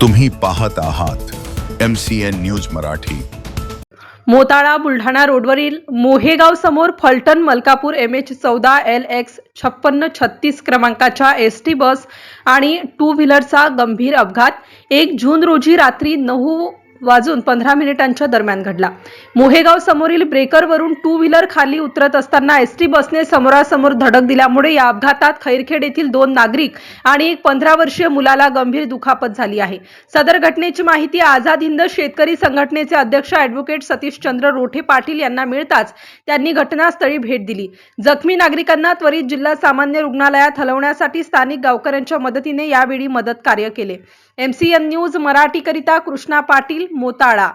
तुम्ही पाहत आहात M C N news Marathi. Motala Buldhana रोडवरील मोहेगाव समोर फलटण मलकापूर एम एच चौदा एल एक्स छप्पन्न छत्तीस क्रमांकाच्या एस टी बस आणि टू व्हीलरचा गंभीर अपघात. एक जून रोजी रात्री नऊ वाजून पंधरा मिनिटांच्या दरम्यान घडला. मोहेगाव समोरील ब्रेकरवरून टू व्हीलर खाली उतरत असताना एस टी बसने समोरासमोर धडक दिल्यामुळे या अपघातात खैरखेड येथील दोन नागरिक आणि एक पंधरा वर्षीय मुलाला गंभीर दुखापत झाली आहे. सदर घटनेची माहिती आझाद हिंद शेतकरी संघटनेचे अध्यक्ष अॅडव्होकेट सतीशचंद्र रोठे पाटील यांना मिळताच त्यांनी घटनास्थळी भेट दिली. जखमी नागरिकांना त्वरित जिल्हा सामान्य रुग्णालयात हलवण्यासाठी स्थानिक गावकऱ्यांच्या मदतीने यावेळी मदत कार्य केले. एमसीएन न्यूज मराठीकरिता कृष्णा पाटील मोताळा